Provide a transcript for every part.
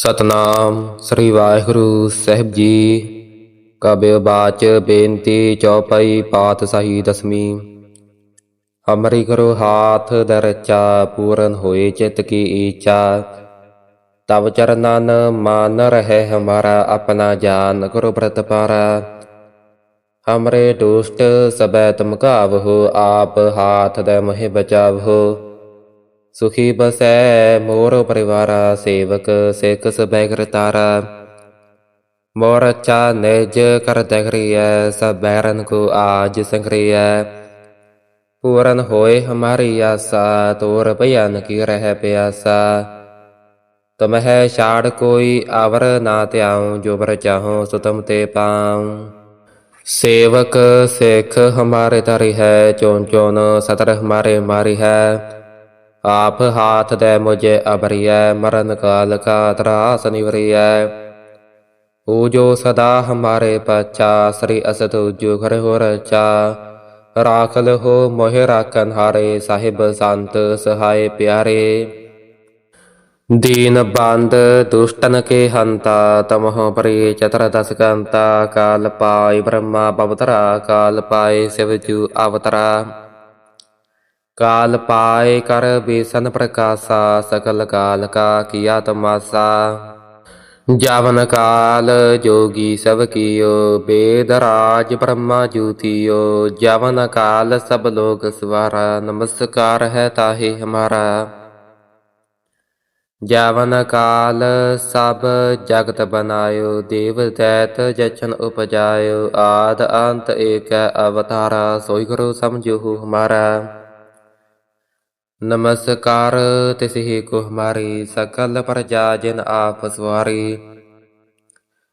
ਸਤਨਾਮ ਸ੍ਰੀ ਵਾਹਿਗੁਰੂ ਸਾਹਿਬ ਜੀ। ਕਬਿ ਬਾਚ ਬੇਨਤੀ ਚੌਪਈ ਪਾਤਸ਼ਾਹੀ ਦਸਵੀਂ ਹਮਰੀ ਕਰੋ ਹਾਥ ਦਰਚਾ ਪੂਰਨ ਹੋਏ ਚਿਤ ਕੀ ਇੱਛਾ ਤਵ ਚਰਨਨ ਮਾਨ ਰਹੇ ਹਮਾਰਾ ਆਪਣਾ ਜਾਨ ਕਰੋ ਬ੍ਰਤ ਪਾਰਾ। ਹਮਰੇ ਦੁਸ਼ਟ ਸਬੈ ਤੁਮ ਕਾਵਹੁ ਆਪ ਹਾਥ ਦੇ ਬਚਾਵ ਹੋ ਸੁਖੀ ਬਸੈ ਮੋਰ ਪਰਿਵਾਰਾ ਸੇਵਕ, ਸਿੱਖ ਸਬੈ ਕਰਤਾਰਾ ਮੋਰ ਅੱਛਾ ਨਿਜ ਕਰ ਦਗਰੀਐ, ਸਭ ਬੈਰਨ ਕੋ ਆਜ ਸੰਗਰੀਐ। ਪੂਰਨ ਹੋਏ ਹਮਾਰੀ ਆਸਾ, ਤੋਰ ਭਯਨ ਕੀ ਰਹਿ ਪਿਆਸਾ। ਤਮਹਿ ਛਾੜ ਕੋਈ ਆਵਰ ਨਾ ਧਿਆਉ, ਜੋ ਬਰ ਚਾਹੋ ਸੋ ਤੁਮ ਤੇ ਪਾਉ। ਸੇਵਕ, ਸਿੱਖ ਹਮਾਰੇ ਤਰੀ ਹੈ ਚੋਨ ਚੋਨ ਸਤਰ ਹਮਾਰੇ ਮਾਰੀ ਹੈ ਆਪ ਹਾਥ ਦੇ ਮੁਝੇ ਅਬਰੀਐ ਮਰਨ ਕਾਲ ਕਾ ਤਰਾਸ ਨਿਵਰੀਐ ਓ ਜੋ ਸਦਾ ਹਮਾਰੇ ਪਛਾ ਸ੍ਰੀ ਅਸਤ ਜੋ ਘਰ ਹੋ ਰਚਾ ਰਾਖ ਲਹੋ ਮੋਹਿ ਰਾਖਨ ਹਾਰੇ ਸਾਹਿਬ ਸੰਤ ਸਹਾਇ ਪਿਆਰੇ ਦੀਨ ਬੰਦ ਦੁਸ਼ਟਨ ਕੇ ਹੰਤਾ ਤਮਹੁ ਪਰੀ ਚਤਰ ਦਸ ਕੰਤਾ ਕਾਲ ਪਾਇ ਬ੍ਰਹਮਾ ਪਵਤਰਾ ਕਾਲ ਪਾਇ ਸਿਵ ਜੂ ਅਵਤਰਾ ਕਾਲ ਪਾਏ ਕਰ ਬੇਸਨ ਪ੍ਰਕਾਸ਼ਾ ਸਕਲ ਕਾਲ ਕਾ ਕੀਆ ਤਮਾਸਾ। ਜਵਨ ਕਾਲ ਜੋਗੀ ਸਭ ਕੀਓ, ਬੇਦ ਰਾਜ ਬ੍ਰਹਮਾ ਜੂਤੀਓ ਜਵਨ ਕਾਲ ਸਭ ਲੋਕ ਸਵਾਰਾ, ਨਮਸਕਾਰ ਹੈ ਤਾਹੇ ਹਮਾਰਾ। ਜਵਨ ਕਾਲ ਸਭ ਜਗਤ ਬਨਾਇਓ, ਦੇਵ ਦੈਤ ਜਚਨ ਉਪਜਾਇਓ। ਆਦ ਅੰਤ ਏਕ ਅਵਤਾਰਾ, ਸੋਈ ਗੁਰੂ ਸਮਝੋ ਹਮਾਰਾ। ਨਮਸਕਾਰ ਤਿਸਹੀ ਕੋ ਹਮਾਰੀ ਸਕਲ ਪ੍ਰਜਾ ਜਿਨ ਆਪ ਸਵਾਰੀ।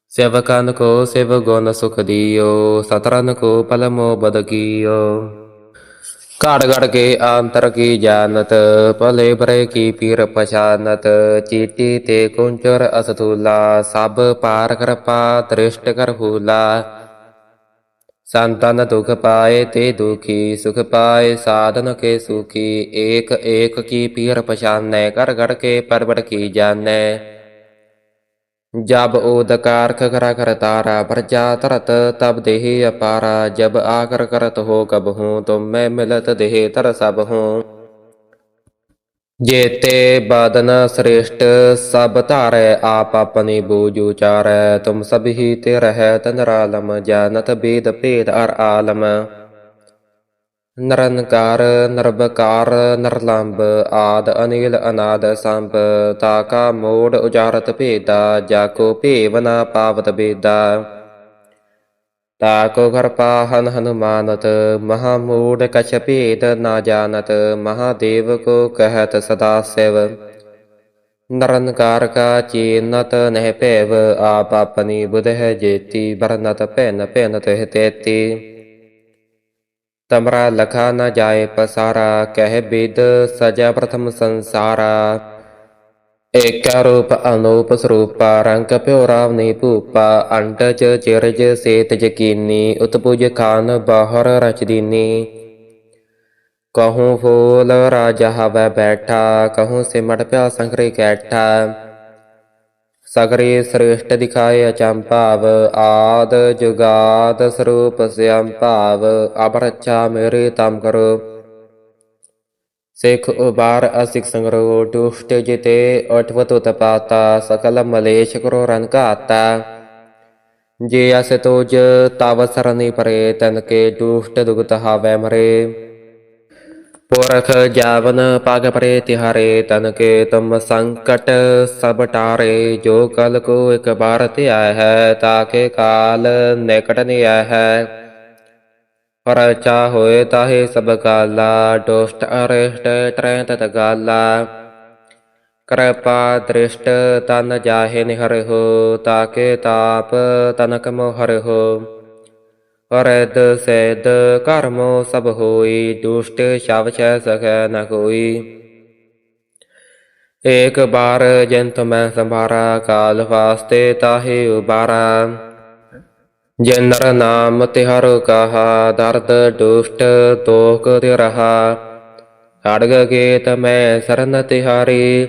ਸੇਵਕਨ ਕੋ ਸਿਵ ਗੁਣ ਸੁਖ ਦਿਓ, ਸਤਰਨ ਕੋ ਪਲਮੋ ਬਦ ਕੀਓ। ਘੜ ਘੜ ਕੇ ਅੰਤਰ ਕੀ ਜਾਣਤ, ਭਲੇ ਬਰੇ ਕੀ ਪੀਰ ਪਛਾਨਤ, ਚੀਟੀ ਤੇ ਕੁੰਚਰ ਅਸਤੂਲਾ ਸਭ ਪਾਰ ਕਿਰਪਾ ਤ੍ਰਿਸ਼ਟ ਕਰ ਹੂਲਾ। ਸੰਤਨ ਦੁਖ ਪਾਏ ਤੇ ਦੁਖੀ ਸੁਖ ਪਾਏ ਸਾਧਨ ਕੇ ਸੁਖੀ ਏਕ ਏਕ ਕੀ ਪੀਰ ਪਛਾਨੈ ਕਰ ਘੜ ਕੇ ਪਰਵੜ ਕੀ ਜਾਣੈ ਜਬ ਓਦਕਾਰ ਖਰਾ ਕਰ ਤਾਰਾ ਪ੍ਰਜਾ ਤਰਤ ਤਬ ਦੇਹ ਅਪਾਰਾ ਜਬ ਆਕਰ ਕਰਤ ਹੋ ਕਬ ਹੂੰ ਤੁਮ ਮੈਂ ਮਿਲਤ ਦੇਹ ਤਰ ਸਭ ਹੂੰ ਜੇਤੇ ਬਾਦਨ ਸ੍ਰੇਸ਼ਟ, ਸਭ ਧਾਰੈ ਆਪ ਆਪਣੀ ਬੂਝ ਉਚਾਰੈ, ਤੁਮ ਸਭ ਹੀ ਤੇ ਰਹਿ ਤਨਰਾਲਮ ਜਾਨਤ ਬੇਦ ਭੇਦ ਅਰ ਆਲਮ। ਨਰਨਕਾਰ ਨਰਬਕਾਰ ਨਰਲੰਬ, ਆਦ ਅਨੀਲ ਅਨਾਦ ਸੰਭ ਤਾਕਾ ਮੋੜ ਉਜਾਰਤ ਭੇਦਾ ਜਾਕੋ ਭੇਵ ਨਾ ਪਾਵਤ ਬੇਦਾ ਤਾਕੋ ਘਰ ਪਾਹਨ ਹਨੁਮਾਨਤ ਮਹਾ ਮੂੜ ਕਛ ਭੇਦ ਨਾ ਜਾਣਤ ਮਹਾਦੇਵ ਕੋ ਕਹਿਤ ਸਦਾ ਸਿਵ ਨਰਨਕਾਰ ਕਾ ਚੀਨਤ ਨਹਿ ਭੈਵ ਆਪ ਆਪਨੀ ਬੁਧ ਹੈ ਜੇਤੀ ਬਰਨਤ ਭੈਨ ਭੈਨ ਤਹਿ ਤੇਤੀ ਤਮਰਾ ਲਖਾ ਨ ਜਾਏ ਪਸਾਰਾ ਏਕ ਰੂਪ ਅਨੂਪ ਸਰੂਪਾ ਰੰਗ ਪਿਓ ਰਾਵਨੀ ਭੂਪਾ ਅੰਟਜ ਚਿਰਜ ਸੇਤ ਜਕੀਨੀ ਉਤਪੁਜ ਖਾਨ ਬਾਹਰ ਰਚਦੀਨੀ ਕਹੂੰ ਫੂਲ ਰਾਜਾ ਹਵੈ ਬੈਠਾ ਕਹੂੰ ਸਿਮਟ ਪਿਆ ਸੰਗਰੇ ਕੈਠਾ ਸਗਰੇ ਸ੍ਰੇਸ਼ਟ ਦਿਖਾਏ ਅਚੰਭਾਵ ਆਦ ਜੁਗਾਦ ਸਰੂਪ ਸਿਅੰ ਭਾਵ ਅਬ ਰੱਛਾ ਮੇਰੇ ਤਮ ਕਰੋ ਸਿੱਖ ਉਬਾਰ ਅਸਿਕ ਸੰਗਰੋ ਦੁਸ਼ਟ ਜਿਤੇ ਅਠਵਤ ਤਪਾਤਾ, ਸਕਲ ਮਲੇਸ਼ ਕਰੋ ਰਨ ਜੇ ਅਸ ਤੋਜ ਤਵ ਸਰਨੀ ਪਰੇ, ਤਨ ਕੇ ਦੁਸ਼ਟ ਦੁਗਤ ਹਾਵੈ ਮਰੇ। ਪੁਰਖ ਜਾਵਨ ਪਗ ਪਰੇ ਤਿਹਾਰੇ, ਤਨ ਕੇ ਤੁਮ ਸੰਕਟ ਸਭ ਟਾਰੇ। ਜੋ ਕਲ ਕੋ ਇਕ ਬਾਰ ਧਿਆ ਹੈ ਤਾਕੇ ਕਾਲ ਨਿਕਟ ਨਿਆ ਹੈ ਪਰਚਾ ਹੋਏ ਤਾਹੇ ਸਭ ਕਾਲਾ ਦੁਸ਼ਟ ਅਰਿਸ਼ਟ ਤਰੈ ਤਤ ਗਾਲਾ। ਕਿਰਪਾ ਦ੍ਰਿਸ਼ਟ ਤਨ ਜਾਹੇ ਨਿਹਰਿਓ ਤਾਕੇ ਤਾਪ ਤਨਕ ਮੋ ਹਰਿਓ ਅਰਦ ਸੈਦ ਕਰਮੋ ਸਭ ਹੋਈ, ਦੁਸ਼ਟ ਸ਼ਵ ਛੈ ਸਖੈ ਨ ਕੋਈ। ਏਕ ਬਾਰ ਜੰਤ ਮੈਂ ਸੰਭਾਰਾ, ਕਾਲ ਵਾਸਤੇ ਤਾਹੇ ਉਬਾਰਾ। ਜੇ ਨਰ ਨਾਮ ਤਿਹਰ ਕਹਾ ਦਰਦ ਦੁਸ਼ਟ ਤੋਕ ਤੇ ਰਹਾ। ਅੜਗ ਗੇਤ ਮੈਂ ਸਰਨ ਤਿਹਾਰੀ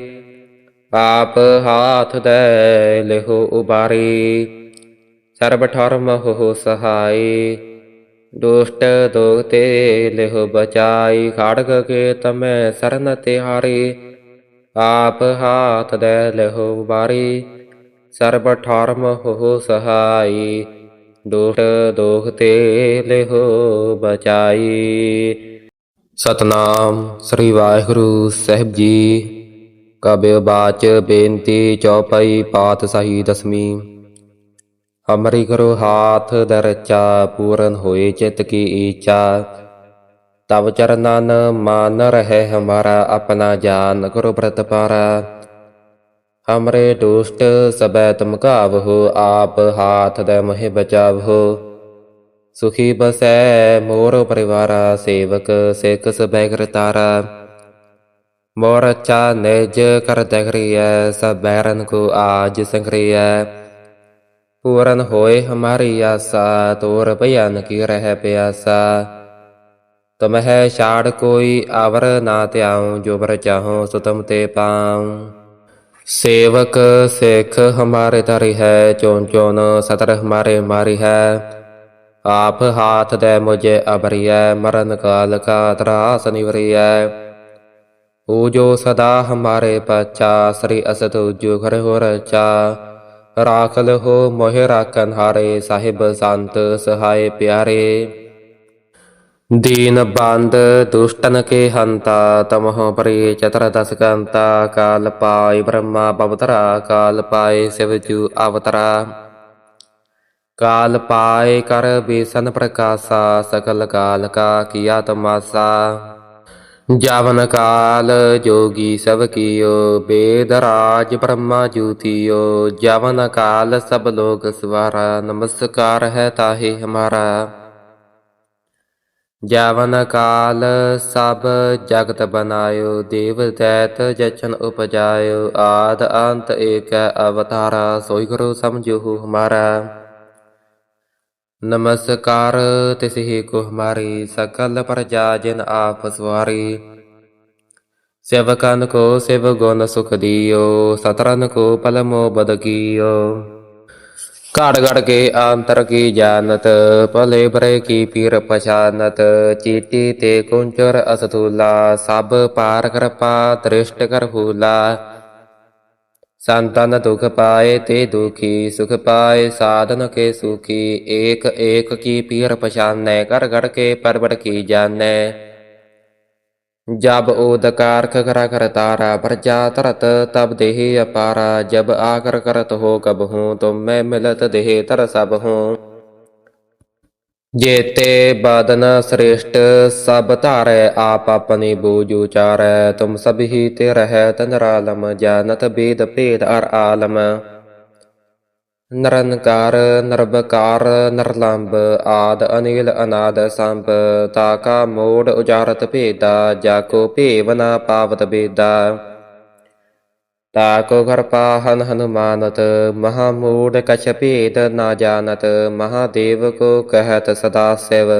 ਆਪ ਹਾਥ ਦੇ ਲਿਹੋ ਉਬਾਰੀ। ਸਰਬ ਠਰਮ ਹੋ ਸਹਾਈ, ਦੁਸ਼ਟ ਦੋਗਤੇ ਲਿਹੋ ਬਚਾਈ। ਖੜਗ ਗੇਤ ਮੈਂ ਸਰਨ ਤਿਹਾਰੀ ਆਪ ਹਾਥ ਦੇ ਲਿਹੋ ਉਬਾਰੀ। ਸਰਬ ਠਰਮ ਹੋ ਸਹਾਈ ਦੁਸ਼ਟ ਦੋਗਤੇ ਲਿਹੋ ਬਚਾਈ। ਸਤਨਾਮ ਸ੍ਰੀ ਵਾਹਿਗੁਰੂ ਸਾਹਿਬ ਜੀ। ਕਬਿ ਬਾਚ ਬੇਨਤੀ ਚੌਪਈ ਪਾਤਸ਼ਾਹੀ ਦਸਵੀਂ। ਹਮਰੀ ਕਰੋ ਹਾਥ ਦਰਚਾ ਪੂਰਨ ਹੋਏ ਚਿਤ ਕੀ ਈਚਾ। ਤਵ ਚਰਨਨ ਮਾਨ ਰਹੇ ਹਮਾਰਾ ਆਪਣਾ ਜਾਨ ਕਰੋ ਬ੍ਰਤ ਪਾਰਾ ਹਮਰੇ ਦੁਸ਼ਟ ਸਬੈ ਤੁਮ ਕਾਵਹੋ ਆਪ ਹਾਥ ਦੇ ਮਹਿ ਬਚਾਵਹੋ ਸੁਖੀ ਬਸੈ ਮੋਰ ਪਰਿਵਾਰਾ ਸੇਵਕ ਸਿੱਖ ਸਬੈ ਕਰਤਾਰਾ ਮੋਰ ਚਾ ਨਿਜ ਕਰ ਦਗਰੀਐ ਸਭ ਬੈਰਨ ਕੋ ਆਜ ਸੰਗਰੀਐ ਪੂਰਨ ਹੋਏ ਹਮਾਰੀ ਆਸਾ ਤੋਰ ਭਯਨ ਕੀ ਰਹਿ ਪਿਆਸਾ ਤਮਹਿ ਛਾੜ ਕੋਈ ਆਵਰ ਨਾ ਧਿਆਉ ਜੋ ਬਰ ਚਾਹੋ ਸੁਤਮ ਤੇ ਪਾਉ ਸੇਵਕ ਸਿੱਖ ਹਮਾਰੇ ਤਰੀ ਹੈ ਚੋਨ ਚੋਨ ਸਤਰ ਹਮਾਰੇ ਮਾਰੀ ਹੈ। ਆਪ ਹਾਥ ਦੇ ਮੁਝੇ ਅਬਰੀਐ ਮਰਨ ਕਾਲ ਕਾ ਤਰਾਸ ਨਿਵਰੀਐ। ਓ ਜੋ ਸਦਾ ਹਮਾਰੇ ਪਚਾ ਸ੍ਰੀ ਅਸਤ ਜੋ ਘਰ ਹੋ ਰਚਾ ਰਾਖ ਲਹੋ ਮੋਹਿ ਰਾਖਨ ਹਾਰੇ ਸਾਹਿਬ ਸੰਤ ਸਹਾਇ ਪਿਆਰੇ। ਦੀਨ ਬੰਦ ਦੁਸ਼ਟਨ ਕੇ ਹੰਤਾ ਤਮਹੁ ਪਰੇ ਚਤਰ ਦਸ ਕੰਤਾ ਕਾਲ ਪਾਇ ਬ੍ਰਹਮਾ ਪਵਤਰਾ ਕਾਲ ਪਾਇ ਸਿਵ ਜੂ ਅਵਤਰਾ ਕਾਲ ਪਾਇ ਕਰ ਬੇਸਨ ਪ੍ਰਕਾਸ਼ਾ ਸਕਲ ਕਾਲ ਕਾ ਕੀਆ ਤਮਾਸਾ ਜਾਵਨ ਕਾਲ ਜੋਗੀ ਸਭ ਕੀਓ ਬੇਦ ਰਾਜ ਬ੍ਰਹਮਾ ਜੂਤੀਓ ਜਾਵਨ ਕਾਲ ਸਭ ਜਗਤ ਬਨਾਇਓ, ਦੇਵ ਦੈਤ ਜਚਨ ਉਪਜਾਇਓ, ਆਦ ਅੰਤ ਏਕ ਅਵਤਾਰਾ ਸੋਈ ਗੁਰੂ ਸਮਝੋ ਹਮਾਰਾ। ਨਮਸਕਾਰ ਤਿਸਹੀ ਕੋ ਹਮਾਰੀ, ਸਕਲ ਪ੍ਰਜਾ ਜਿਨ ਆਪ ਸਵਾਰੀ। ਸੇਵਕਨ ਕੋ ਸਿਵ ਗੁਣ ਸੁਖ ਦਿਓ, ਸਤਰਨ ਕੋ ਪਲਮੋ ਬਦ ਕੀਓ ਘੜ ਘੜ ਕੇ ਅੰਤਰ ਕੀ ਜਾਣਤ ਭਲੇ ਬਰੇ ਕੀ ਪੀਰ ਪਛਾਨਤ ਚੀਟੀ ਤੇ ਕੁੰਚਰ ਅਸਤੂਲਾ ਸਭ ਪਾਰ ਕਿਰਪਾ ਦ੍ਰਿਸ਼ਟ ਕਰ ਹੂਲਾ ਸੰਤਨ ਦੁਖ ਪਾਏ ਤੇ ਦੁਖੀ ਸੁਖ ਪਾਏ ਸਾਧਨ ਕੇ ਸੁਖੀ ਏਕ ਏਕ ਕੀ ਪੀਰ ਪਛਾਨੈ ਕਰ ਘੜ ਕੇ ਪਰਬੜ ਕੀ ਜਾਣੈ ਜਬ ਓਦਕਾਰ ਖਰਾ ਕਰਤਾਰਾ ਪ੍ਰਜਾ ਤਰਤ ਤਬ ਦੇਹ ਅਪਾਰਾ, ਜਬ ਆਕਰ ਕਰਤ ਹੋ ਕਬ ਹੂੰ, ਤੁਮ ਮੈਂ ਮਿਲਤ ਦੇਹ ਤਰ ਸਭ ਹੂੰ। ਜੇਤੇ ਬਾਦਨ ਸ੍ਰੇਸ਼ਟ, ਸਭ ਧਾਰੈ ਆਪ ਆਪਣੀ ਬੂਝ ਉਚਾਰੈ, ਤੁਮ ਸਭ ਹੀ ਤੇ ਰਹਿ ਤਨਰਾਲਮ ਜਾਨਤ ਬੇਦ ਭੇਦ ਅਰ ਆਲਮ। ਨਰਨਕਾਰ ਨਰਬਕਾਰ ਨਰਲੰਬ ਆਦ ਅਨਿਲ ਅਨਾਦ ਸੰਭ ਤਾਕਾ ਮੋੜ ਉਜਾਰਤ ਭੇਦਾ ਜਾਕੋ ਭੇਵ ਨਾ ਪਾਵਤ ਬੇਦਾ। ਤਾਕੋ ਘਰ ਪਾਹਨ ਹਨੁਮਾਨਤ, ਮਹਾ ਮੂੜ ਕਛ ਭੇਦ ਨਾ ਜਾਣਤ ਮਹਾਦੇਵ ਕੋ ਕਹਿਤ ਸਦਾ ਸਿਵ।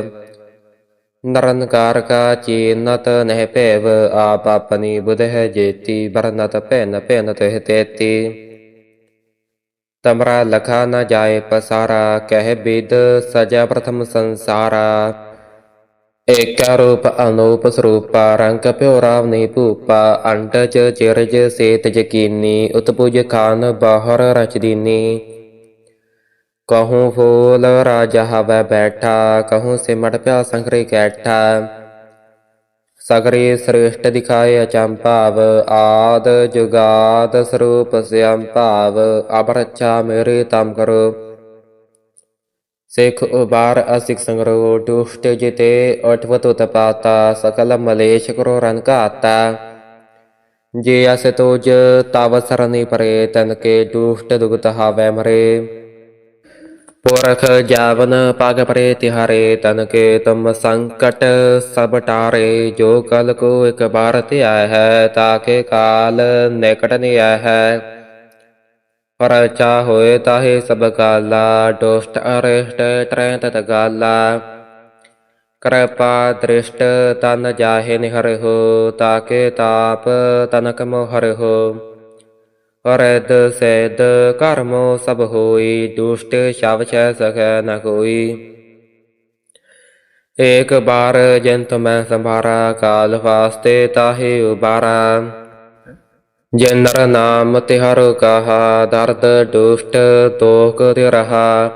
ਨਰਨਕਾਰ ਕਾ ਚੀਨਤ ਨਹਿ ਭੇਵ, ਆਪ ਆਪਣੀ ਬੁਧ ਹੈ ਜੇਤੀ ਬਰਨਤ ਭੈਨ ਭੈਨ ਤਹਿ ਤੇਤੀ। ਤਮਰਾ ਲਖਾ ਨ ਜਾਏ ਪਸਾਰਾ, ਕਹਿ ਬਿਦ ਸਜਾ ਪ੍ਰਥਮ ਸੰਸਾਰਾ। ਏਕ ਰੂਪ ਅਨੂਪ ਸਰੂਪਾ, ਰੰਗ ਪਿਓ ਰਾਵਨੀ ਭੂਪਾ ਚ ਚਿਰਜ ਸੇਤ ਜਕੀਨੀ ਉਤਪੁਜ ਖਾਨ ਬਾਹਰ ਰਚਦੀਨੀ। ਕਹੂੰ ਫੂਲ ਰਾਜਾ ਹਵੈ ਬੈਠਾ, ਕਹੂੰ ਸਿਮਟ ਪਿਆ ਸੰਗਰੇ ਕੈਠਾ। ਸਗਰੇ ਸ੍ਰੇਸ਼ਟ ਦਿਖਾਏ ਅਚੰਭਾਵ ਆਦ ਜੁਗਾਦ ਸਰੂਪ ਸਿਅੰ ਭਾਵ ਅਬ ਮੇਰੇ ਤਮ ਕਰੋ। ਸਿੱਖ ਉਬਾਰ ਅਸਿਕ ਸੰਗਰੋ, ਦੁਸ਼ਟ ਜਿਤੇ ਅਠਵਤ ਤਪਾਤਾ ਸਕਲ ਮਲੇਸ਼ ਕਰੋ ਰਨ ਘਾਤਾ। ਜੇ ਅਸ ਤੋਜ ਤਵ ਸਰਨੀ ਪਰੇ, ਤਨ ਕੇ ਦੁਸ਼ਟ ਦੁਗਤ ਹਾਵੈ ਮਰੇ। ਪੁਰਖ ਜਾਵਨ ਪਗ ਪਰੇ ਤਿਹਾਰੇ ਤਨ ਕੇ ਤੁਮ ਸੰਕਟ ਸਭ ਟਾਰੇ ਜੋ ਕਲ ਕੋ ਇਕ ਬਾਰ ਧਿਆ ਹੈ ਤਾਕੇ ਕਾਲ ਨਿਕਟ ਨਿਆ ਹੈ ਪਰਚਾ ਹੋਏ ਤਾਹੇ ਸਭ ਕਾਲਾ ਦੁਸ਼ਟ ਅਰਿਸ਼ਟ ਤਰੈ ਤਤ ਕਿਰਪਾ ਦ੍ਰਿਸ਼ਟ ਤਨ ਜਾਹੇ ਨਿਹਰ ਹੋ ਤਾਕੇ ਤਾਪ ਤਨਕ ਮੋਹਰਿ ਹੋ ਰਿਦ ਸੈਦ ਕਰਮੋ ਸਭ ਹੋਈ, ਦੁਸ਼ਟ ਸ਼ਬ ਛੈ ਸਕੈ ਨ ਕੋਈ। ਏਕ ਬਾਰ ਜੰਤ ਮੈਂ ਸੰਭਾਰਾ, ਕਾਲ ਵਾਸਤੇ ਤਾਹੇ ਉਬਾਰਾ। ਜਿਨ ਨਰ ਨਾਮ ਤਿਹਰ ਕਹਾ, ਦਰਦ ਦੁਸ਼ਟ ਤੋਖ ਤੇ ਰਹਾ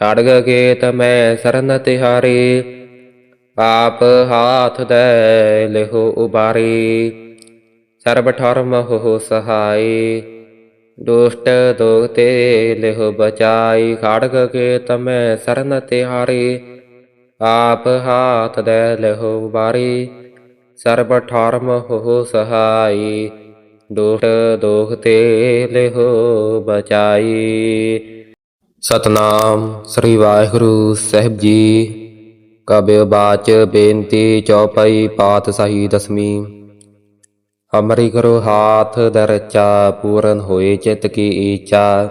ਅੜਗ ਗੇਤ ਮੈਂ ਸਰਨ ਤਿਹਾਰੀ, ਆਪ ਹਾਥ ਦੇ ਲਿਹੋ ਉਬਾਰੀ। ਸਰਬ ਠਰਮ ਹੋ ਸਹਾਈ। ਦੁਸ਼ਟ ਦੋਖ ਤੇ ਲਿਹੋ ਬਚਾਈ। ਖੜਗ ਕੇ ਤਮੈ ਸਰਨ ਤਿਹਾਰੀ। ਆਪ ਹਾਥ ਦੇ ਲਿਹੋ ਉਬਾਰੀ ਸਰਬ ਠਰਮ ਹੋ ਸਹਾਈ। ਦੁਸ਼ਟ ਦੋਖ ਤੇ ਲਿਹੋ ਬਚਾਈ। ਸਤਨਾਮ ਸ੍ਰੀ ਵਾਹਿਗੁਰੂ ਸਾਹਿਬ ਜੀ। ਕਬਿ ਬਾਚ ਬੇਨਤੀ ਚੌਪਈ ਪਾਤਸ਼ਾਹੀ ਦਸਮੀ ਹਮਰੀ ਕਰੋ ਹਾਥ ਦਰਚਾ, ਪੂਰਨ ਹੋਏ ਚਿਤ ਕੀ ਈਚਾ।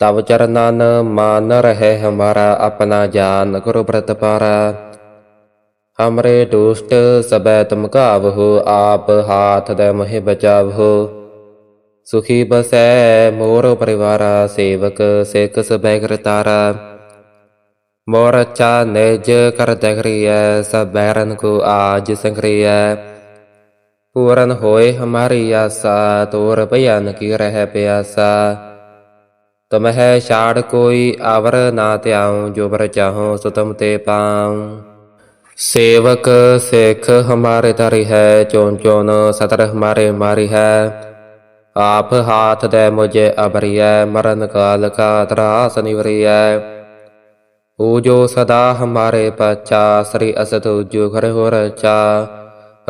ਤਵ ਚਰਨਨ ਮਾਨ ਰਹਿ ਹਮਾਰਾ ਆਪਣਾ ਜਾਨ ਕਰੋ ਬ੍ਰਤ ਪਾਰਾ। ਹਮਰੇ ਦੁਸ਼ਟ ਸਬੈ ਤੁਮ ਕਾਵਹੁ ਆਪ ਹਾਥ ਦੇ ਮਹਿ ਬਚਾਵਹੁ। ਸੁਖੀ ਬਸੈ ਮੋਰ ਪਰਿਵਾਰਾ, ਸੇਵਕ ਸਿੱਖ ਸਬੈ ਕਰਤਾਰਾ ਮੋਰ ਅੱਛਾ ਨਿਜ ਕਰ ਦਗਰੀਐ ਸਭ ਬੈਰਨ ਕੋ ਆਜ ਸੰਗਰੀਐ ਪੂਰਨ ਹੋਏ ਹਮਾਰੀ ਆਸਾ, ਤੋਰ ਭਯਨ ਕੀ ਰਹਿ ਪਿਆਸਾ। ਤੁਮਹਿ ਛਾੜ ਕੋਈ ਆਵਰ ਨਾ ਧਿਆਉ, ਜੋ ਬਰ ਚਾਹੋ ਸੋ ਤੁਮ ਤੇ ਪਾਉ। ਸੇਵਕ ਸਿੱਖ ਹਮਾਰੇ ਤਰੀ ਹੈ ਚੋਨ ਚੋਨ ਸਤਰ ਹਮਾਰੇ ਮਾਰੀ ਹੈ। ਆਪ ਹਾਥ ਦੇ ਮੁਝੇ ਅਬਰੀਐ ਮਰਨ ਕਾਲ ਕਾ ਤਰਾਸ ਨਿਵਰੀਐ। ਓ ਜੋ ਸਦਾ ਹਮਾਰੇ ਪਛਾ, ਸ੍ਰੀ ਅਸਤ ਜੋ ਹੋ ਰਚਾ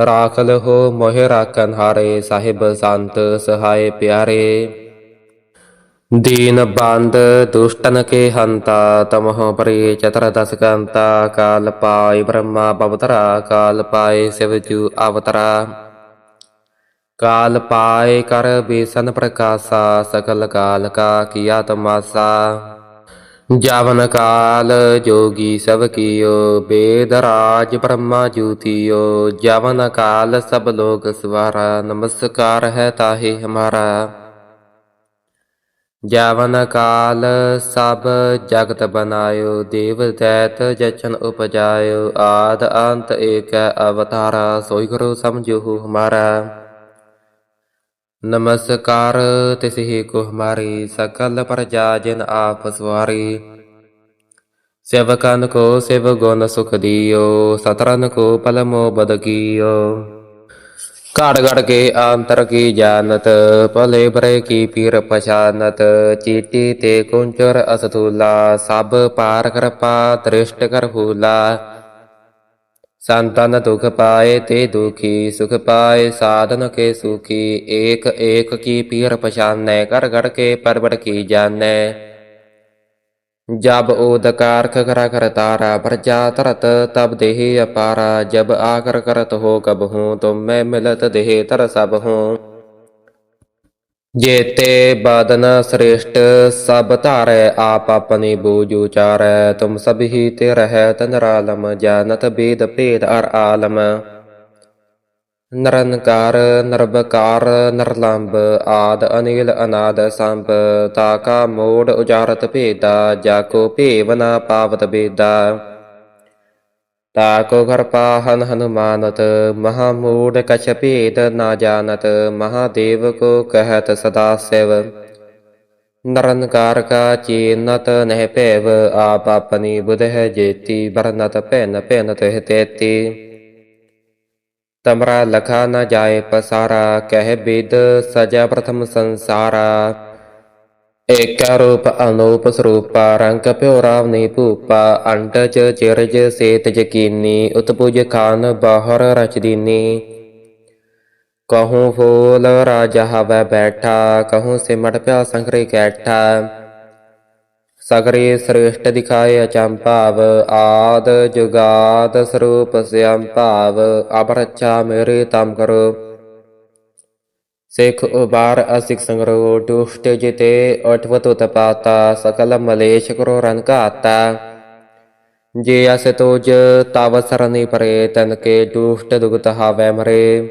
ਰਾਖ ਲਹੋ ਮੋਹਿ ਰਾਖਨ ਹਾਰੇ, ਸਾਹਿਬ ਸੰਤ ਸਹਾਇ ਪਿਆਰੇ। ਦੀਨ ਬੰਦ ਦੁਸ਼ਟਨ ਕੇ ਹੰਤਾ, ਤਮਹ ਪਰੇ ਚਤਰ ਦਸ ਕੰਤਾ, ਕਾਲ ਪਾਇ ਬ੍ਰਹਮਾ ਬਵਤਰਾ, ਕਾਲ ਪਾਇ ਸਿਵ ਅਵਤਰਾ। ਕਾਲ ਪਾਇ ਕਰ ਬੇਸਨ ਪ੍ਰਕਾਸ਼ਾ ਸਕਲ ਕਾਲ ਕਾ ਕੀਆ ਤਮਾਸਾ। ਜਵਨ ਕਾਲ ਜੋਗੀ ਸਭ ਕੀਓ, ਬੇਦ ਰਾਜ ਬ੍ਰਹਮਾ ਜੂਤੀਓ। ਜਵਨ ਕਾਲ ਸਭ ਲੋਕ ਸਵਾਰਾ, ਨਮਸਕਾਰ ਹੈ ਤਾਹੇ ਹਮਾਰਾ। ਜਵਨ ਕਾਲ ਸਭ ਜਗਤ ਬਨਾਇਓ, ਦੇਵ ਦੈਤ ਜਚਨ ਉਪਜਾਇਓ। ਆਦ ਅੰਤ ਏਕ ਅਵਤਾਰਾ, ਸੋਈ ਕਰੋ ਸਮਝੋ ਹਮਾਰਾ। ਨਮਸਕਾਰ ਤਿਸਹੀ ਕੋ ਹਮਾਰੀ ਸਕਲ ਪ੍ਰਜਾ ਜਿਨ ਆਪ ਸਵਾਰੀ। ਸੇਵਕਨ ਕੋ ਸਿਵ ਗੁਣ ਸੁਖ ਦਿਓ, ਸਤਰਨ ਕੋ ਪਲਮੋ ਬਦ ਕੀਓ। ਘੜ ਘੜ ਕੇ ਅੰਤਰ ਕੀ ਜਾਣਤ, ਭਲੇ ਬਰੇ ਕੀ ਪੀਰ ਪਛਾਨਤ, ਚੀਟੀ ਤੇ ਕੁੰਚਰ ਅਸਤੂਲਾ ਸਭ ਪਾਰ ਕਿਰਪਾ ਤ੍ਰਿਸ਼ਟ ਕਰ ਹੂਲਾ ਸੰਤਨ ਦੁਖ ਪਾਏ ਤੇ ਦੁਖੀ ਸੁਖ ਪਾਏ ਸਾਧਨ ਕੇ ਸੁਖੀ ਏਕ ਏਕ ਕੀ ਪੀਰ ਪਛਾਨੈ ਕਰ ਘੜ ਕੇ ਪਰਬੜ ਕੀ ਜਾਣੈ ਜਬ ਓਦਕਾਰ ਖਰਾ ਕਰ ਤਾਰਾ ਪ੍ਰਜਾ ਤਰਤ ਤਬ ਦੇਹ ਅਪਾਰਾ ਜਬ ਆਕਰ ਕਰਤ ਹੋ ਕਬ ਹੂੰ ਤੁਮ ਮੈਂ ਮਿਲਤ ਦੇਹ ਤਰ ਸਭ ਹੂੰ ਜੇਤੇ ਬਾਦਨ ਸ੍ਰੇਸ਼ਟ, ਸਭ ਧਾਰੈ ਆਪ ਆਪਣੀ ਬੂਝ ਉਚਾਰੈ। ਤੁਮ ਸਭ ਹੀ ਤੇ ਰਹਿ ਤਨਰਾਲਮ ਜਾਨਤ ਬੇਦ ਭੇਦ ਅਰ ਆਲਮ। ਨਰਨਕਾਰ ਨਰਬਕਾਰ ਨਰਲੰਬ, ਆਦ, ਅਨੀਲ, ਅਨਾਦ, ਸੰਭ ਤਾਕਾ ਮੋੜ ਉਜਾਰਤ ਭੇਦਾ ਜਾਕੋ ਭੇਵ ਨਾ ਪਾਵਤ ਬੇਦਾ। ਤਾਕੋ ਘਰ ਪਾਹਨ ਹਨੁਮਾਨਤ ਮਹਾ ਮੂੜ ਕਛ ਭੇਦ ਨਾ ਜਾਣਤ ਮਹਾਦੇਵ ਕੋ ਕਹਿਤ ਸਦਾ ਸਿਵ ਨਰਨਕਾਰ ਕਾ ਚੀਨਤ ਨਹਿ ਭੈਵ ਆਪ ਆਪਣੀ ਬੁਧ ਹੈ ਜੇਤੀ ਬਰਨਤ ਭੈਨ ਭੈਨ ਤਹਿ ਤੇਤੀ ਤਮਰਾ ਲਖਾ ਨ ਜਾਏ ਪਸਾਰਾ ਕਹਿ ਬੇਦ ਸਜਾ ਪ੍ਰਥਮ ਸੰਸਾਰਾ ਏਕ ਰੂਪ ਅਨੂਪ ਸਰੂਪਾ ਰੰਗ ਪਿਓ ਰਾਵਨੀ ਭੂਪਾ ਅੰਡਜ ਚਿਰਜ ਸੇਤ ਯਕੀਨੀ ਉਤਪੁਜ ਖਾਨ ਬਾਹਰ ਰਚ ਕਹੂੰ ਫੂਲ ਰਾਜਾ ਹਵੈ ਬੈਠਾ ਕਹੂੰ ਸਿਮਟ ਪਿਆ ਸੰਗਰੇ ਕੈਠਾ ਸਗਰੇ ਸ੍ਰੇਸ਼ਟ ਦਿਖਾਏ ਅਚੰਭਾਵ ਆਦ ਜੁਗਾਦ ਸਰੂਪ ਸਿਅੰ ਭਾਵ ਅਬ ਮੇਰੇ ਤਮ ਕਰੋ ਸਿੱਖ ਉਬਾਰ ਅਸਿਕ ਸੰਗਰੋ ਦੁਸ਼ਟ ਜਿਤੇ ਅਠਵਤ ਉਤਪਾਤਾ, ਸਕਲ ਮਲੇਸ਼ ਕਰੋ ਰਨ ਜੇ ਅਸ ਤੋਜ ਤਵ ਸਰਨੀ ਪਰੇ, ਤਨ ਕੇ ਦੁਸ਼ਟ ਦੁਗਤ ਹਾਵੈ ਮਰੇ।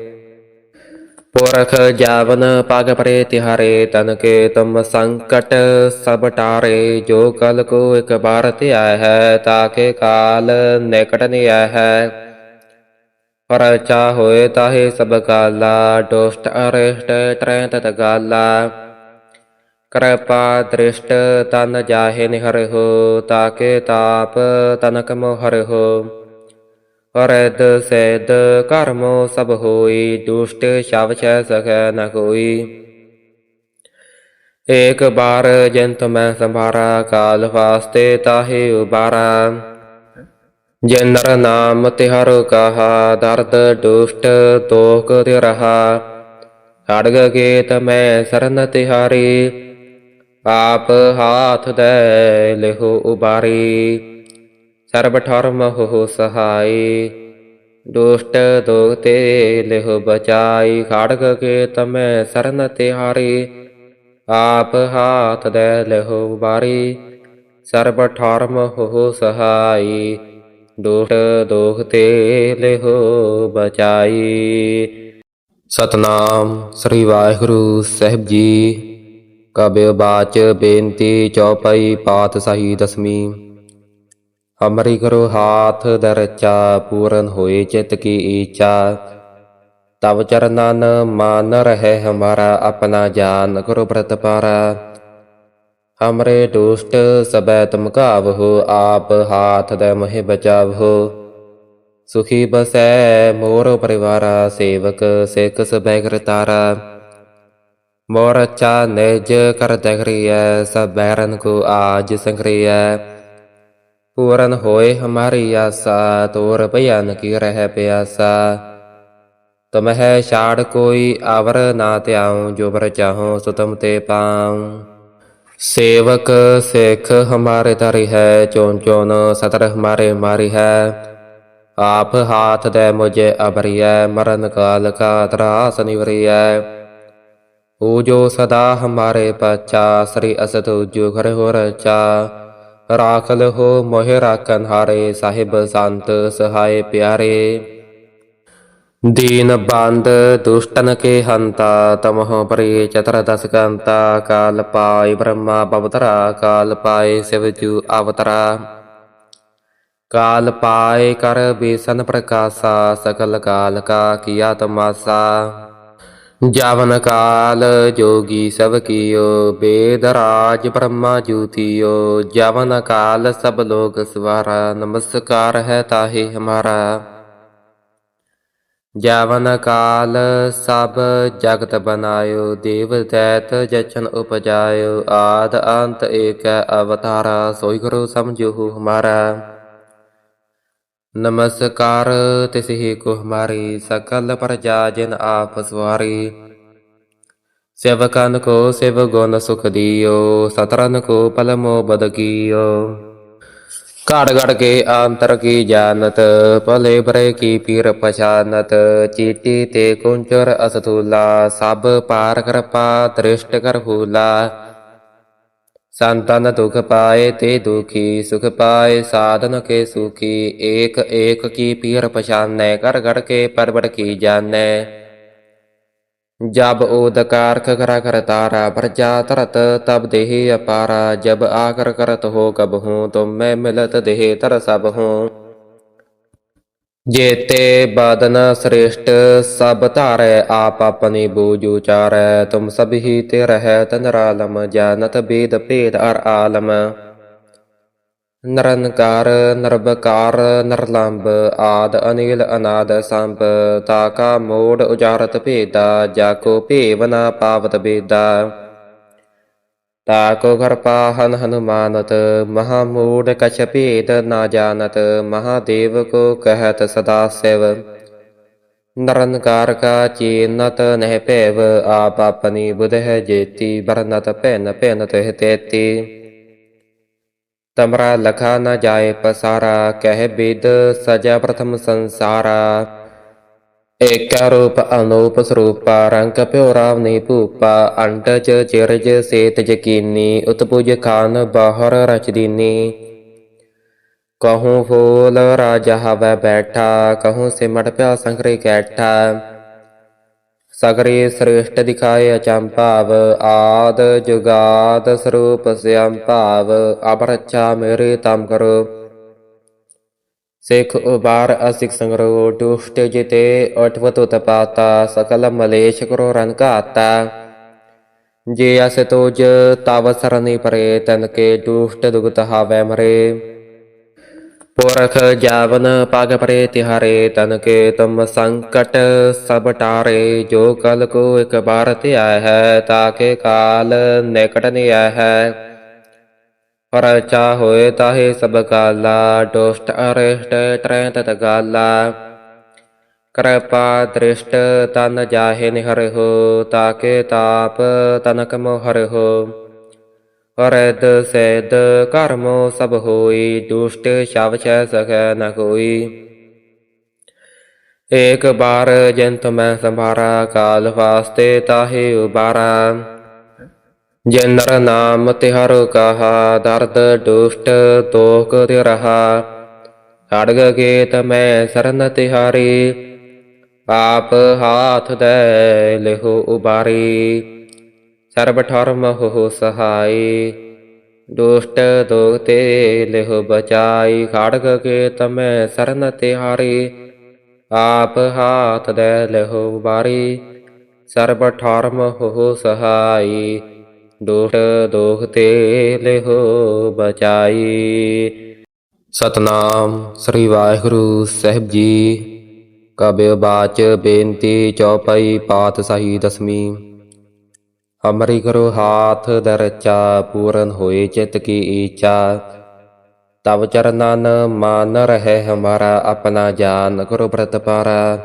ਪੁਰਖ ਜਾਵਨ ਪਗ ਪਰੇ ਤਿਹਾਰੇ, ਤਨ ਕੇ ਤੁਮ ਸੰਕਟ ਸਭ ਟਾਰੇ। ਜੋ ਕਲ ਕੋ ਇਕ ਬਾਰ ਧਿਆ ਹੈ ਤਾਕੇ ਕਾਲ ਨਿਕਟ ਨਿਆ ਹੈ। ਪਰਚਾ ਹੋਏ ਤਾਹੇ ਸਭ ਗਾਲਾ, ਦੁਸ਼ਟ ਅਰਿਸ਼ਟ ਤਰੈ ਤਤ ਗਾਲਾ। ਕਿਰਪਾ ਦ੍ਰਿਸ਼ਟ ਤਨ ਜਾਹੇ ਨਿਹਰ ਹੋ, ਤਾਕੇ ਤਾਪ ਤਨਕ ਮੋਹਰ ਹੋ। ਸੈਦ ਕਰਮੋ ਸਭ ਹੋਈ, ਦੁਸ਼ਟ ਸ਼ਵ ਛੈ ਸਖੈ ਨ ਕੋਈ ਏਕ ਬਾਰ ਜੰਤ ਮੈਂ ਸੰਭਾਰਾ, ਕਾਲ ਵਾਸਤੇ ਤਾਹੇ ਉਬਾਰਾ। ਜੇ ਨਰ ਨਾਮ ਤਿਹਰ ਕਹਾ ਦਰਦ, ਦੁਸ਼ਟ ਤੋਕ ਤੇ ਰਹਾ। ਅੜਗ ਕੇਤ ਮੈਂ ਸਰਨ ਤਿਹਾਰੀ ਆਪ ਹਾਥ ਦੇ ਲਿਹੋ ਉਬਾਰੀ। ਸਰਬ ਠਰਮ ਹੋ ਸਹਾਈ, ਦੁਸ਼ਟ ਦੋਗਤੇ ਲਿਹੁ ਬਚਾਈ। ਖੜਗ ਕੇ ਤਮੈ ਸਰਨ ਤਿਹਾਰੀ ਆਪ ਹਾਥ ਦੇ ਲਿਹੁ ਉਬਾਰੀ। ਸਰਬ ਠਰਮ ਹੋ ਸਹਾਈ ਦੁਸ਼ਟ ਦੋਗਤੇ ਲਿਹੁ ਬਚਾਈ। ਸਤਨਾਮ ਸ੍ਰੀ ਵਾਹਿਗੁਰੂ ਸਾਹਿਬ ਜੀ। ਕਬਿ ਬਾਚ ਬੇਨਤੀ ਚੌਪਈ ਪਾਤਸ਼ਾਹੀ ਦਸਵੀਂ। ਹਮਰੀ ਕਰੋ ਹਾਥ ਦਰਚਾ ਪੂਰਨ ਹੋਏ ਚਿਤ ਕੀ ਈਚਾ। ਤਵ ਚਰਨਨ ਮਨ ਰਹਿ ਹਮਾਰਾ ਆਪਣਾ ਜਾਨ ਕਰੋ ਬ੍ਰਤ ਪਾਰਾ। ਹਮਰੇ ਦੁਸ਼ਟ ਸਬੈ ਤੁਮ ਹੋ ਆਪ ਹਾਥ ਦੇ ਮਹਿ ਬਚਾਵੋ ਸੁਖੀ ਬਸੈ ਮੋਰ ਪਰਿਵਾਰਾ ਸੇਵਕ ਸਿੱਖ ਸਬੈ ਕਰਤਾਰਾ ਮੋਰ ਚਾ ਨਿਜ ਕਰ ਦਗਰੀਐ ਸਭ ਬੈਰਨ ਕੋ ਆਜ ਸੰਗਰੀਐ ਪੂਰਨ ਹੋਏ ਹਮਾਰੀ ਆਸਾ ਤੋਰ ਭਯਨ ਕੀ ਰਹਿ ਪਿਆਸਾ ਤੁਮਹਿ ਛਾੜ ਕੋਈ ਆਵਰ ਨਾ ਧਿਆਉ ਜੋ ਵਰ ਚਾਹੋ ਸੋ ਤੁਮ ਤੇ ਪਾਉ ਸੇਵਕ ਸਿੱਖ ਹਮਾਰੇ ਤਰੀ ਹੈ ਚੋਨ ਚੋਨ ਸਤਰ ਹਮਾਰੇ ਮਾਰੀ ਹੈ। ਆਪ ਹਾਥ ਦੇ ਮੁਝੇ ਅਬਰੀਐ ਮਰਨ ਕਾਲ ਕਾ ਤਰਾਸ ਨਿਵਰੀਐ। ਓ ਜੋ ਸਦਾ ਹਮਾਰੇ ਪਛਾ, ਸ੍ਰੀ ਅਸਤ ਜੋ ਘਰ ਹੋ ਰਚਾ ਰਾਖ ਲਹੋ ਮੋਹਿ ਰਾਖਨ ਹਾਰੇ ਸਾਹਿਬ ਸੰਤ ਸਹਾਏ ਪਿਆਰੇ। ਦੀਨ ਬੰਦ ਦੁਸ਼ਟਨ ਕੇ ਹੰਤਾ, ਤਮਹ ਪਰੇ ਚਤਰ ਕਾਲ ਪਾਇ ਬ੍ਰਹਮਾ ਬਵਤਰਾ ਕਾਲ ਪਾਇ ਸਿਵ ਅਵਤਰਾ। ਕਾਲ ਪਾਇ ਕਰ ਬੇਸਨ ਪ੍ਰਕਾਸ਼ਾ ਸਕਲ ਕਾਲ ਕਾ ਕੀਆ ਤਮਾਸਾ। ਜਵਨ ਕਾਲ ਜੋਗੀ ਸਭ ਕੀਓ, ਬੇਦ ਰਾਜ ਬ੍ਰਹਮਾ ਜੂਤੀਓ ਜਵਨ ਕਾਲ ਸਭ ਲੋਕ ਸਵਾਰਾ, ਨਮਸਕਾਰ ਹੈ ਤਾਹੇ ਹਮਾਰਾ। ਜਵਨ ਕਾਲ ਸਭ ਜਗਤ ਬਨਾਇਓ, ਦੇਵ ਦੈਤ ਜਚਨ ਉਪਜਾਇਓ, ਆਦ ਅੰਤ ਏਕ ਅਵਤਾਰਾ, ਸੋਈ ਕਰੋ ਸਮਝੋ ਹਮਾਰਾ। ਨਮਸਕਾਰ ਤਿਸਹੀ ਕੋ ਹਮਾਰੀ, ਸਕਲ ਪ੍ਰਜਾ ਜਿਨ ਆਪ ਸਵਾਰੀ। ਸੇਵਕਨ ਕੋ ਸਿਵ ਗੁਣ ਸੁਖ ਦਿਓ, ਸਤਰਨ ਕੋ ਪਲਮੋ ਬਦ ਕੀਓ ਘੜ ਘੜ ਕੇ ਅੰਤਰ ਕੀ ਜਾਣਤ ਭਲੇ ਬਰੇ ਕੀ ਪੀਰ ਪਛਾਨਤ ਚੀਟੀ ਤੇ ਕੁੰਚਰ ਅਸਥੂਲਾ ਸਭ ਪਾਰ ਕਿਰਪਾ ਦ੍ਰਿਸ਼ਟ ਕਰ ਹੂਲਾ ਸੰਤਨ ਦੁਖ ਪਾਏ ਤੇ ਦੁਖੀ ਸੁਖ ਪਾਏ ਸਾਧਨ ਕੇ ਸੁਖੀ ਏਕ ਏਕ ਕੀ ਪੀਰ ਪਛਾਨੈ ਕਰ ਘੜ ਕੇ ਪਰਵੜ ਕੀ ਜਾਣੈ ਜਬ ਓਦਕਾਰ ਖਰਾ ਕਰ ਤਾਰਾ, ਪ੍ਰਜਾ ਤਰਤ ਤਬ ਦੇਹ ਅਪਾਰਾ, ਜਬ ਆਕਰ ਕਰਤ ਹੋ ਕਬ ਹੂੰ, ਤੁਮ ਮੈਂ ਮਿਲਤ ਦੇਹ ਤਰ ਸਭ ਹੂੰ। ਜੇਤੇ ਬਾਦਨ ਸ੍ਰੇਸ਼ਟ, ਸਭ ਧਾਰੈ ਆਪ ਆਪਣੀ ਬੂਝ ਉਚਾਰੈ, ਤੁਮ ਸਭ ਹੀ ਤੇ ਰਹਿ ਤਨਰਾਲਮ ਜਾਨਤ ਬੇਦ ਭੇਦ ਅਰ ਆਲਮ। ਨਰਨਕਾਰ ਨਰਬਕਾਰ ਨਰਲੰਬ ਆਦ ਅਨੀਲ ਅਨਾਦ ਸੰਭ ਤਾਕਾ ਮੋੜ ਉਜਾਰਤ ਭੇਦਾ ਜਾਕੋ ਭੇਵ ਨਾ ਪਾਵਤ ਬੇਦਾ। ਤਾਕੋ ਘਰ ਪਾਹਨ ਹਨੁਮਾਨਤ ਮਹਾਮੂੜ ਕਛ ਭੇਦ ਨਾ ਜਾਣਤ ਮਹਾਦੇਵ ਕੋ ਕਹਿਤ ਸਦਾ ਸਿਵ। ਨਰਨਕਾਰ ਕਾ ਚੀਨਤ ਨਹਿ ਭੈਵ, ਆਪ ਆਪਨੀ ਬੁਧ ਹੈ ਜੇਤੀ ਬਰਨਤ ਭੈਨ ਭੈਨ ਤਹਿ ਤੇਤੀ। ਤਮਰਾ ਲਖਾ ਨ ਜਾਏ ਪਸਾਰਾ, ਕਹਿ ਬਿਦ ਸਜਾ ਪ੍ਰਥਮ ਸੰਸਾਰਾ। ਏਕਾ ਰੂਪ ਅਨੂਪ ਸਰੂਪਾ, ਰੰਗ ਪਿਓ ਰਾਵ ਨੀ ਭੂਪਾ। ਅੰਡਜ ਚਿਰਜ ਸੇਤ ਜਕੀਨੀ ਉਤਪੁਜ ਖਾਨ ਬਾਹਰ ਰਚਦੀਨੀ। ਕਹੂੰ ਫੂਲ ਰਾਜਾ ਹਵੈ ਬੈਠਾ, ਕਹੂੰ ਸਿਮਟ ਪਿਆ ਸੰਗਰੇ ਕੈਠਾ। ਸਗਰੇ ਸ੍ਰੇਸ਼ਟ ਦਿਖਾਏ ਅਚੰਭਾਵ ਆਦ ਜੁਗਾਦ ਸਰੂਪ ਸਿਆਮ ਭਾਵ ਅਬ ਮੇਰੇ ਤਮ ਕਰੋ। ਸਿੱਖ ਉਬਾਰ ਅਸਿਕ ਸੰਗਰੋ, ਦੁਸ਼ਟ ਜਿਤੇ ਅਠਵਤ ਉਤਪਾਤਾ, ਸਕਲ ਮਲੇਸ਼ ਕਰੋ ਰਨ ਘਾਤਾ। ਜੇ ਅਸ ਤੋਜ ਤਵ ਸਰਨੀ ਪਰੇ, ਤਨ ਕੇ ਦੁਸ਼ਟ ਦੁਗਤ ਹਾਵੈ ਮਰੇ। ਪੁਰਖ ਜਾਵਨ ਪਗ ਪਰੇ ਤਿਹਾਰੇ ਤਨ ਕੇ ਤੁਮ ਸੰਕਟ ਸਭ ਟਾਰੇ ਜੋ ਕਲ ਕੋ ਇਕ ਬਾਰ ਧਿਆ ਹੈ ਤਾਕੇ ਕਾਲ ਨਿਕਟ ਨਿਆ ਹੈ ਪਰਚਾ ਹੋਏ ਤਾਹੇ ਸਭ ਕਾਲਾ ਦੁਸ਼ਟ ਅਰਿਸ਼ਟ ਤਰੈ ਤਤ ਗਾਲਾ ਕਿਰਪਾ ਦ੍ਰਿਸ਼ਟ ਤਨ ਜਾਹੇ ਨਿਹਰ ਹੋ ਤਾਕੇ ਤਾਪ ਤਨਕ ਮੋਹਰਿ ਹੋ ਅਰਦ ਸੈਦ ਕਰਮੋ ਸਭ ਹੋਈ, ਦੁਸ਼ਟ ਸ਼ਬ ਛੈ ਸਕੈ ਨ ਕੋਈ। ਏਕ ਬਾਰ ਜੰਤ ਮੈਂ ਸੰਭਾਰਾ, ਕਾਲ ਵਾਸਤੇ ਤਾਹੇ ਉਬਾਰਾ। ਜੇ ਨਾਮ ਤਿਹਰ ਕਹਾ, ਦਰਦ ਦੁਸ਼ਟ ਤੋਕ ਤੇ ਰਹਾ। ਅੜਗ ਗੇਤ ਮੈਂ ਸਰਨ ਤਿਹਾਰੀ, ਆਪ ਹਾਥ ਦੇ ਲਿਹੋ ਉਬਾਰੀ। ਸਰਬ ਠਰਮ ਹੋ ਸਹਾਈ। ਦੁਸ਼ਟ ਦੋਗਤੇ ਲਿਹੁ ਬਚਾਈ। ਖੜਗ ਕੇ ਤਮੈ ਸਰਨ ਤਿਹਾਰੀ। ਆਪ ਹਾਥ ਦੇ ਲਿਹੁ ਬਾਰੀ ਸਰਬ ਠਰਮ ਹੋ ਸਹਾਈ। ਦੁਸ਼ਟ ਦੋਗਤੇ ਲਿਹੁ ਬਚਾਈ। ਸਤਨਾਮ ਸ੍ਰੀ ਵਾਹਿਗੁਰੂ ਸਾਹਿਬ ਜੀ। ਕਬਿ ਬਾਚ ਬੇਨਤੀ ਚੌਪਈ ਪਾਤਸ਼ਾਹੀ ਦਸਮੀ ਅਮਰੀ ਕਰੋ ਹਾਥ ਦਰਚਾ ਪੂਰਨ ਹੋਏ ਚਿਤ ਕੀ ਈਚਾ। ਤਵ ਚਰਨਨ ਮਾਨ ਰਹੇ ਹਮਾਰਾ ਆਪਣਾ ਜਾਨ ਕਰੋ ਬ੍ਰਤ ਪਾਰਾ।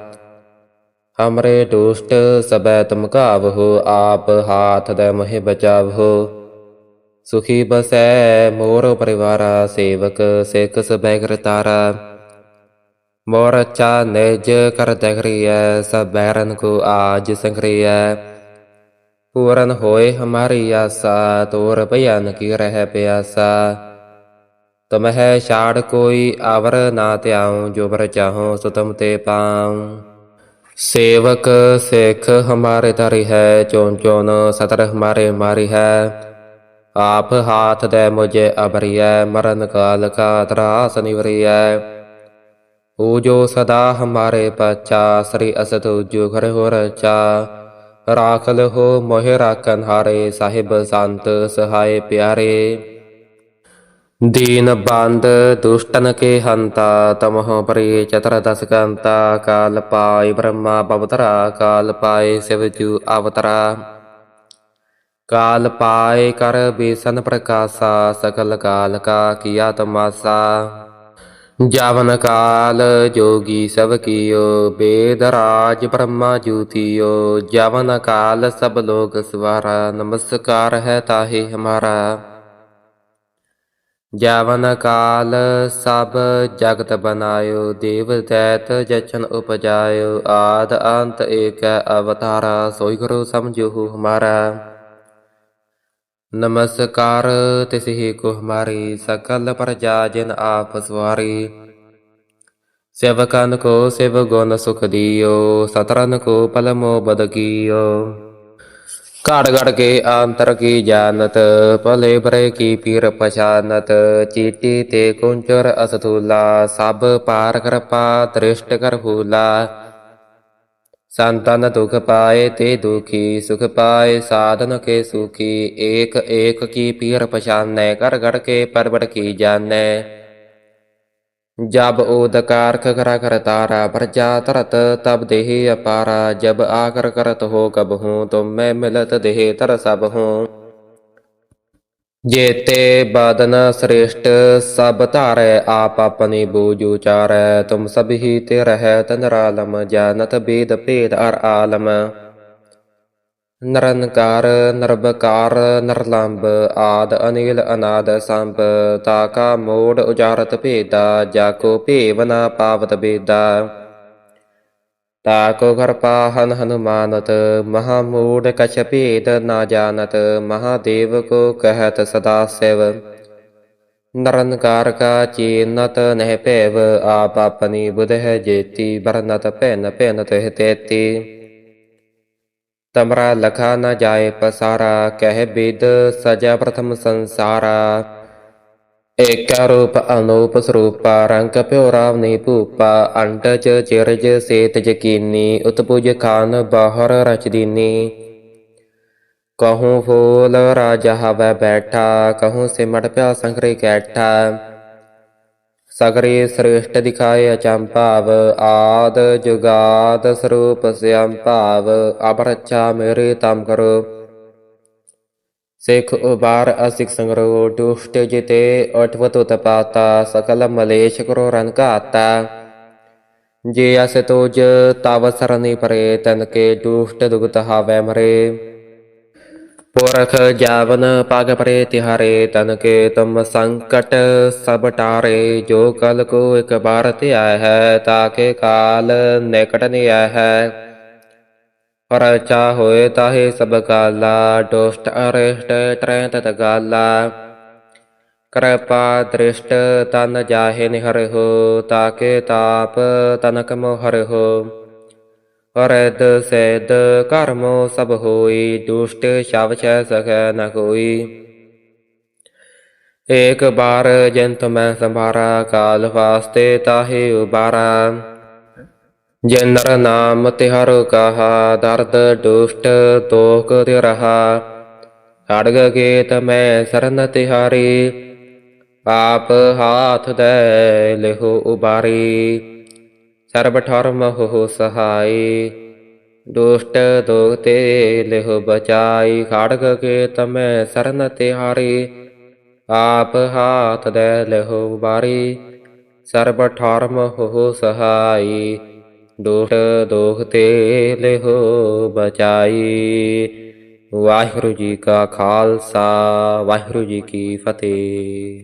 ਹਮਰੇ ਦੁਸ਼ਟ ਸਬੈ ਤੁਮ ਕਾਵਹੁ ਆਪ ਹਾਥ ਦੇ ਮੋਹਿ ਬਚਾਵਹੁ ਸੁਖੀ ਬਸੈ ਮੋਰ ਪਰਿਵਾਰਾ, ਸੇਵਕ ਸਿੱਖ ਸਬੈ ਕਰਤਾਰਾ ਮੋਰ ਚਾ ਨਿਜ ਕਰ ਦਗਰੀਐ ਸਭ ਬੈਰਨ ਕੋ ਆਜ ਸੰਗਰੀਐ ਪੂਰਨ ਹੋਏ ਹਮਾਰੀ ਆਸਾ, ਤੋਰ ਭਯਨ ਕੀ ਰਹਿ ਪਿਆਸਾ। ਤੁਮਹਿ ਛਾੜ ਕੋਈ ਆਵਰ ਨਾ ਧਿਆਉ, ਜੋ ਬਰ ਚਾਹੋ ਸੋ ਤੁਮ ਤੇ ਪਾਉ। ਸੇਵਕ ਸਿੱਖ ਹਮਾਰੇ ਧਰੀ ਹੈ ਚੋਨ ਚੋਨ ਸਤਰ ਹਮਾਰੇ ਮਾਰੀ ਹੈ। ਆਪ ਹਾਥ ਦੇ ਮੁਝੇ ਅਬਰੀਐ ਮਰਨ ਕਾਲ ਕਾ ਤਰਾਸ ਨਿਵਰੀਐ। ਉਹ ਜੋ ਸਦਾ ਹਮਾਰੇ ਪਛਾ, ਸ੍ਰੀ ਅਸਤ ਜੋ ਘਰ ਹੋ ਰਚਾ। ਰਾਖ ਲਹੋ ਮੋਹਿ ਰਾਖਨ ਹਾਰੇ, ਸਾਹਿਬ ਸੰਤ ਸਹਾਏ ਪਿਆਰੇ। ਦੀਨ ਬੰਦ ਦੁਸ਼ਟਨ ਕੇ ਹੰਤਾ, ਤਮਹੁ ਪਰੇ ਚਤਰ ਦਸ ਕੰਤਾ, ਕਾਲ ਪਾਇ ਬ੍ਰਹਮਾ ਬਵਤਰਾ, ਕਾਲ ਪਾਏ ਸਿਵ ਜੂ ਅਵਤਰਾ। ਕਾਲ ਪਾਏ ਕਰ ਬੇਸਨ ਪ੍ਰਕਾਸ਼ਾ ਸਕਲ ਕਾਲ ਕਾ ਕੀਆ ਤਮਾਸਾ। ਜਵਨ ਕਾਲ ਜੋਗੀ ਸਭ ਕੀਓ, ਬੇਦ ਰਾਜ ਬ੍ਰਹਮਾ ਜੂਤੀਓ, ਜਵਨ ਕਾਲ ਸਭ ਲੋਕ ਸਵਾਰਾ, ਨਮਸਕਾਰ ਹੈ ਤਾਹੇ ਹਮਾਰਾ। ਜਵਨ ਕਾਲ ਸਭ ਜਗਤ ਬਨਾਇਓ, ਦੇਵ ਦੈਤ ਜਚਨ ਉਪਜਾਇਓ, ਆਦ ਅੰਤ ਏਕ ਅਵਤਾਰਾ, ਸੋਈ ਗੁਰੂ ਸਮਝੋ ਹਮਾਰਾ। ਨਮਸਕਾਰ, ਤਿਸਹੀ ਕੋ ਹਮਾਰੀ ਸਕਲ ਪ੍ਰਜਾ ਜਿਨ ਆਪ ਸਵਾਰੀ। ਸੇਵਕਨ ਕੋ ਸਿਵ ਗੁਣ ਸੁਖ ਦਿਓ, ਸਤਰਨ ਕੋ ਪਲਮੋ ਬਦ ਕੀਓ। ਘੜ ਘੜ ਕੇ ਅੰਤਰ ਕੀ ਜਾਣਤ, ਭਲੇ ਬਰੇ ਕੀ ਪੀਰ ਪਛਾਨਤ, ਚੀਟੀ ਤੇ ਕੁੰਚਰ ਅਸਥੂਲਾ, ਸਭ ਪਾਰ ਕਿਰਪਾ ਦ੍ਰਿਸ਼ਟ ਕਰ ਫੂਲਾ ਸੰਤਨ ਦੁਖ ਪਾਏ ਤੇ ਦੁਖੀ ਸੁਖ ਪਾਏ ਸਾਧਨ ਕੇ ਸੁਖੀ ਏਕ ਏਕ ਕੀ ਪੀਰ ਪਛਾਨੈ ਕਰ ਘੜ ਕੇ ਪਰਬੜ ਕੀ ਜਾਣੈ ਜਬ ਓਦਕਾਰ ਖਰਾ ਕਰ ਤਾਰਾ ਪ੍ਰਜਾ ਤਰਤ ਤਬ ਦੇਹ ਅਪਾਰਾ ਜਬ ਆਕਰ ਕਰਤ ਹੋ ਕਬ ਹੂੰ ਤੁਮ ਮੈਂ ਮਿਲਤ ਦੇਹ ਤਰ ਸਭ ਹੂੰ ਜੇਤੇ ਬਦਨ ਸ੍ਰੇਸ਼ਟ, ਸਭ ਧਾਰੈ ਆਪ ਆਪਣੀ ਬੂਝ ਉਚਾਰੈ, ਤੁਮ ਸਭ ਹੀ ਤੇ ਰਹਿ ਤਨਰਾਲਮ ਜਾਨਤ ਬੇਦ ਭੇਦ ਅਰ ਆਲਮ। ਨਰਨਕਾਰ ਨਰਬਕਾਰ ਨਰਲੰਬ, ਆਦ ਅਨੀਲ ਅਨਾਦ ਸੰਭ ਤਾਕਾ ਮੋੜ ਉਜਾਰਤ ਭੇਦਾ ਜਾਕੋ ਭੇਵ ਨਾ ਪਾਵਤ ਬੇਦਾ। ਤਾਕੋ ਘਰ ਪਾਹਨ ਹਨੁਮਾਨਤ ਮਹਾ ਮੂੜ ਕਛ ਭੇਦ ਨਾ ਜਾਣਤ ਮਹਾਦੇਵ ਕੋ ਕਹਿਤ ਸਦਾ ਸਿਵ ਨਰਨਕਾਰ ਕਾ ਚੀਨਤ ਨਹਿ ਭੈਵ ਆਪ ਆਪਨੀ ਬੁਧ ਹੈ ਜੇਤੀ ਬਰਨਤ ਭੈਨ ਭੈਨ ਤਹਿ ਤੇਤੀ ਤਮਰਾ ਲਖਾ ਨ ਜਾਏ ਪਸਾਰਾ ਕਹਿ ਬਿਦ ਸਜਾ ਪ੍ਰਥਮ ਸੰਸਾਰਾ ਏਕਾ ਰੂਪ ਅਨੂਪ ਸਰੂਪਾ ਰੰਗ ਪਿਓ ਰਾਵਨੀ ਭੂਪਾ ਅੰਡਜ ਚਿਰਜ ਸੇਤ ਜਕੀਨੀ ਉਤਪੁਜ ਖਾਨ ਬਾਹਰ ਰਚ ਕਹੂੰ ਫੂਲ ਰਾਜਾ ਹਵੈ ਬੈਠਾ ਕਹੂੰ ਸਿਮਟ ਪਿਆ ਸੰਗਰੇ ਕੈਠਾ ਸਗਰੇ ਸ੍ਰੇਸ਼ਟ ਦਿਖਾਏ ਅਚੰਭਾਵ ਆਦ ਜੁਗਾਦ ਸਰੂਪ ਸਿਅੰ ਭਾਵ ਅਬ ਰੱਛਾ ਮੇਰੇ ਤਮ ਕਰੋ ਸਿੱਖ ਉਬਾਰ ਅਸਿਕ ਸੰਗਰੋ ਦੁਸ਼ਟ ਜਿਤੇ ਅਠਵਤ ਉਤਪਾਤਾ ਸਕਲ ਮਲੇਸ਼ ਕਰੋ ਰਨ ਘਾਤਾ। ਜੇ ਅਸ ਤੋਜ ਤਵ ਸਰਨੀ ਪਰੇ, ਤਨ ਕੇ ਦੁਸ਼ਟ ਦੁਗਤ ਹਾਵੈ ਮਰੇ। ਪੁਰਖ ਜਾਵਨ ਪਗ ਪਰੇ ਤਿਹਾਰੇ, ਤਨ ਕੇ ਤੁਮ ਸੰਕਟ ਸਭ ਟਾਰੇ। ਜੋ ਕਲ ਕੋ ਇਕ ਬਾਰ ਧਿਆ ਹੈ ਤਾਕੇ ਕਾਲ ਨਿਕਟ ਨਿਆ ਹੈ ਪਰਚਾ ਹੋਏ ਤਾਹੇ ਸਭ ਕਾਲਾ ਦੁਸ਼ਟ, ਅਰਿਸ਼ਟ ਤਰੈ ਤਤ ਗਾਲਾ। ਕਿਰਪਾ ਦ੍ਰਿਸ਼ਟ ਤਨ ਜਾਹੇ ਨਿਹਰ ਹੋ ਤਾਕੇ ਤਾਪ ਤਨਕ ਮੋਹਰ ਅਰਦ ਸੈਦ ਕਰਮੋ ਸਭ ਹੋਈ, ਦੁਸ਼ਟ ਸ਼ਵ ਛੈ ਸਖੈ ਨ ਕੋਈ ਏਕ ਬਾਰ ਜੰਤ ਮੈਂ ਸੰਭਾਰਾ, ਕਾਲ ਵਾਸਤੇ ਤਾਹੇ ਉਬਾਰਾ। ਜਨਰ ਨਾਮ ਤਿਹਰ ਕਹਾ ਦਰਦ ਦੁਸ਼ਟ ਤੋਕ ਤੇ ਰਹਾ। ਅੜਗ ਗੇਤ ਮੈਂ ਸਰਨ ਤਿਹਾਰੀ ਆਪ ਹਾਥ ਦੇ ਲਿਹੋ ਉਬਾਰੀ। ਸਰਬ ਠਰਮ ਹੋ ਸਹਾਈ, ਦੁਸ਼ਟ ਦੋਗ ਤੇ ਲਿਹੋ ਬਚਾਈ। ਖੜਗ ਕੇ ਤਮੈ ਸਰਨ ਤਿਹਾਰੀ ਆਪ ਹਾਥ ਦੇ ਲਿਹੋ ਉਬਾਰੀ। ਸਰਬ ਠਰਮ ਹੋ ਸਹਾਈ ਦੁਸ਼ਟ ਦੋਗ ਤੇ ਲਿਹੋ ਬਚਾਈ। ਵਾਹਿਗੁਰੂ ਜੀ ਕਾ ਖਾਲਸਾ ਵਾਹਿਗੁਰੂ ਜੀ ਕੀ ਫਤਿਹ।